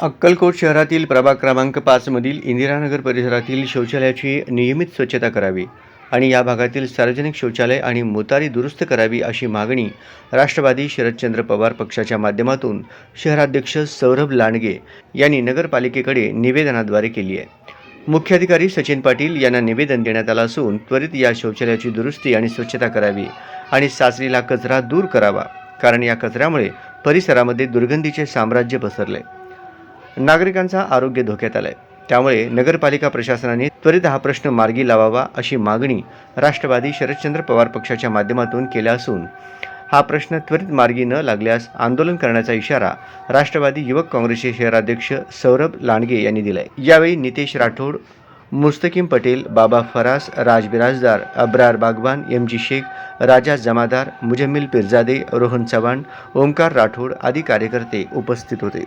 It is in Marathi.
अक्कलकोट शहरातील प्रभाग क्रमांक पाचमधील इंदिरानगर परिसरातील शौचालयाची नियमित स्वच्छता करावी. आणि या भागातील सार्वजनिक शौचालय आणि मोतारी दुरुस्त करावी अशी मागणी राष्ट्रवादी शरदचंद्र पवार पक्षाच्या माध्यमातून शहराध्यक्ष सौरभ लांडगे यांनी नगरपालिकेकडे निवेदनाद्वारे केली आहे. मुख्याधिकारी सचिन पाटील यांना निवेदन देण्यात आलं असून त्वरित या शौचालयाची दुरुस्ती आणि स्वच्छता करावी आणि साचलेला कचरा दूर करावा कारण या कचऱ्यामुळे परिसरामध्ये दुर्गंधीचे साम्राज्य पसरले. नागरिकांचा आरोग्य धोक्यात आलंय. त्यामुळे नगरपालिका प्रशासनाने त्वरित हा प्रश्न मार्गी लावावा अशी मागणी राष्ट्रवादी शरदचंद्र पवार पक्षाच्या माध्यमातून केल्या असून हा प्रश्न त्वरित मार्गी न लागल्यास आंदोलन करण्याचा इशारा राष्ट्रवादी युवक काँग्रेसचे शहराध्यक्ष सौरभ लांडगे यांनी दिलाय. यावेळी नितेश राठोड मुस्तकीम पटेल बाबा फरास राज बिराजदार अब्रार बागवान एम जी शेख राजा जमादार मुजम्मिल पिरजादे रोहन चव्हाण ओंकार राठोड आदी कार्यकर्ते उपस्थित होते.